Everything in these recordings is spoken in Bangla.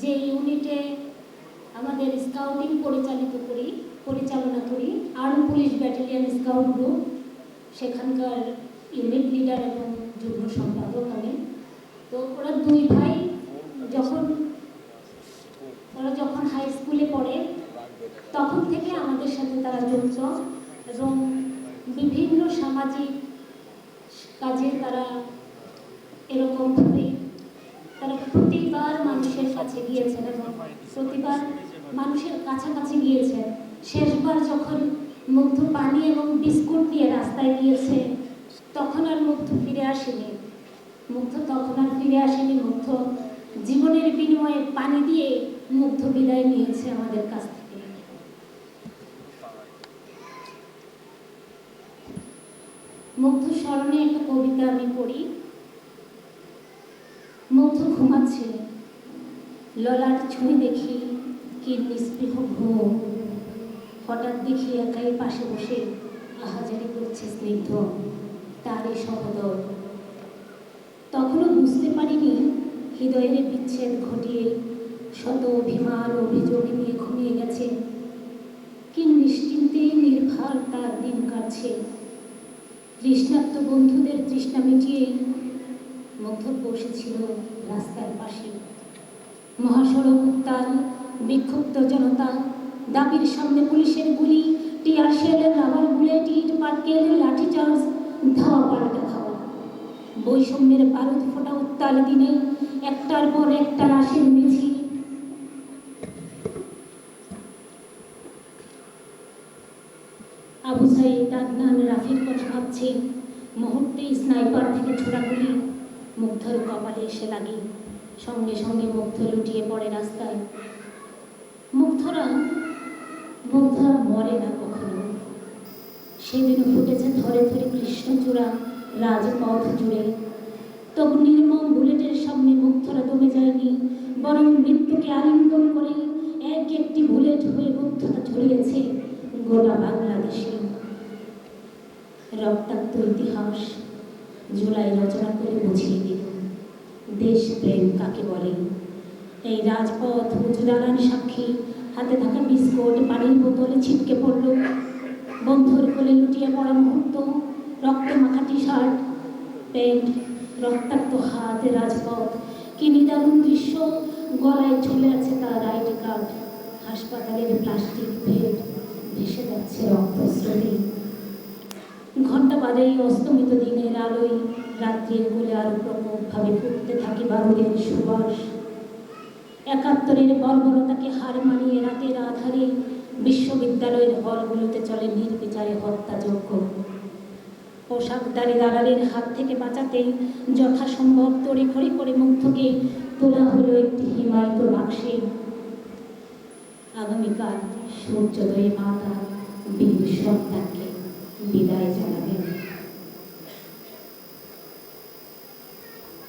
যে ইউনিটে আমাদের স্কাউটিং পরিচালিত করি, পরিচালনা করি arm police battalion scout group, সেখানকার ইউনিট লিডার এবং যুগ্ম সম্পাদক আমি। তো ওরা দুই ভাই, যখন ওরা যখন হাই স্কুলে পড়ে, তখন থেকে আমাদের সাথে তারা জড়িত এবং বিভিন্ন সামাজিক কাজে তারা এরকমভাবে তারা প্রতিবার মানুষের কাছে গিয়েছেন এবং প্রতিবার মানুষের কাছাকাছি গিয়েছেন শেষবার যখন মুগ্ধ পানি এবং বিস্কুট দিয়ে রাস্তায় গিয়েছে, তখন আর মুগ্ধ ফিরে আসেনি। মুগ্ধ তখন আর ফিরে আসেনি। মুগ্ধ জীবনের বিনিময়ে পানি দিয়ে মুগ্ধ বিদায় নিয়েছে আমাদের কাছ থেকে। মুগ্ধ স্মরণে একটা কবিতা আমি পড়ি। মুগ্ধ ঘুমাচ্ছে। ললাট ছুঁই দেখি কি নিস্পৃহ ঘুম। হঠাৎ দেখি একাই পাশে বসে আহাজারি করছে স্নিগ্ধ তারই সহদর। তখনও বুঝতে পারিনি হৃদয়ের বিচ্ছেদ ঘটিয়ে শত অভিমান অভিযোগ নিয়ে ঘুমিয়ে গেছে। কি নিশ্চিন্তে নির্ভার তার দিন কাটছে। তৃষ্ণার্ত বন্ধুদের তৃষ্ণা মিটিয়ে মুগ্ধ বসেছিল রাস্তার পাশে। মহাসড়ক উত্তাল বিক্ষুব্ধ জনতা, দাবির সামনে পুলিশের গুলি রাবার বুলেট, ইট লাঠিচার্জ ধাওয়া পাল্টা খাওয়া। বৈষম্যের বারুদ ফোটা উত্তাল দিনে, একটার পর একটা লাশের মিছিল। আবু সাইদ আদনান রাফির কথা ভাবছে মুহূর্তে স্নাইপার থেকে ছোড়া গুলি, মুগ্ধর কপালে এসে লাগে। সঙ্গে সঙ্গে মুগ্ধ লুটিয়ে পড়ে রাস্তায়। মুগ্ধরা মুগ্ধরা মরে না কখনো। সেদিন ফুটেছে ধরে ধরে কৃষ্ণচূড়া রাজপথ জুড়ে। তবু নির্মম বুলেটের সামনে মুগ্ধরা দমে যায়নি, বরং মৃত্যুকে আলিঙ্গন করে এক একটি বুলেট হয়ে মুগ্ধতা ছড়িয়েছে গোটা বাংলাদেশে। রক্তাক্ত ইতিহাস জুলাই রচনা করে বুঝিয়ে দিল। দেশপ্রেম কাকে বলে? এই রাজপথ উজুদালান সাক্ষী, হাতে থাকা বিস্কুট, পানির বোতলে ছিটকে পড়ল। বন্ধুর কোলে লুটিয়ে পড়া মুহূর্ত, রক্ত মাখা টি শার্ট প্যান্ট, রক্তাক্ত হাত, রাজপথ, কি নিদারুণ দৃশ্য, গলায় ঝুলে আছে তার আইডি কার্ড। হাসপাতালের প্লাস্টিক বেড ভেসে যাচ্ছে রক্তস্রোতে। ঘণ্টা বাজেই অস্তমিত দিনের আলোয় রাত্রির কোলে আরও প্রকোপভাবে ফুটতে সুবাস। একাত্তরের বর্বরতাকে হার মানিয়ে রাতের আধারে বিশ্ববিদ্যালয়ের হলগুলোতে চলে নির্বিচারে হত্যাযজ্ঞ। পোশাকদারি দালালের হাত থেকে বাঁচাতে যথাসম্ভব তড়িঘড়ি করে মুগ্ধকে তোলা হলো একটি হিমায়িত বাক্সে। আগামীকাল সূর্যোদয়ে মাতা বীর সন্তানকে বিদায় জানাবেন।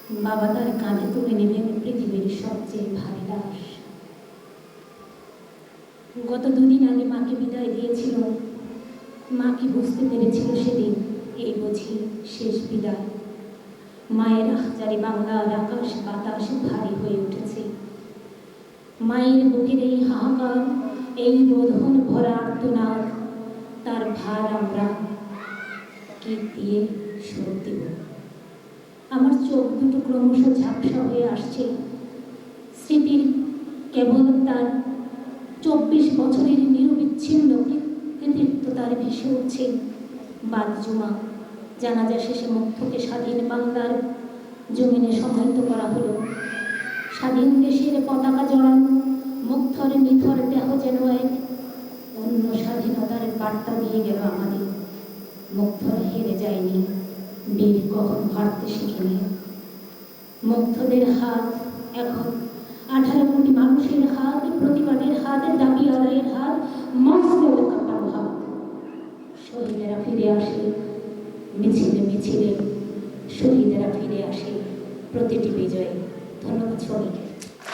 বাবা তার কাঁধে তুলে নেবেন পৃথিবীর সবচেয়ে ভারী লাশ। গত দুদিন আগে মাকে বিদায় দিয়েছিল। মা কি বুঝতে পেরেছিল সেদিন এই বুঝি শেষ বিদায়। মায়ের আহজারি বাংলার আকাশ বাতাস ভারী হয়ে উঠেছে। মায়ের বুকের এই হাহাকার, এই রোধন ভরা আর্তনাদ, তার ভার আমরা কি দিয়ে শোধ দেব। আমার চোখ দুটো ক্রমশ ঝাপসা হয়ে আসছে। স্মৃতির কেবল তার চব্বিশ বছরের নিরবিচ্ছিন্ন কৃতিত্ব তার ভেসে উঠছে। বাদ জুমা, জানাজা শেষে মুগ্ধকে স্বাধীন বাংলার জমিনে সমাহিত করা হলো। স্বাধীন দেশের পতাকা জড়ানো, মুগ্ধর নিথর দেহ যেন এক অন্য স্বাধীনতার বার্তা দিয়ে গেল ভারতে মুগ্ধদের হাত এখন আঠারো কোটি মানুষের হাত, প্রতিবাদের হাত, দাবি আদায়ের হাত, মস্কো কাঁপানো হাত। শহীদেরা ফিরে আসে, মিছিলে মিছিলে। শহীদেরা ফিরে আসে প্রতিটি বিজয়ে। ধন্যবাদ সবাইকে।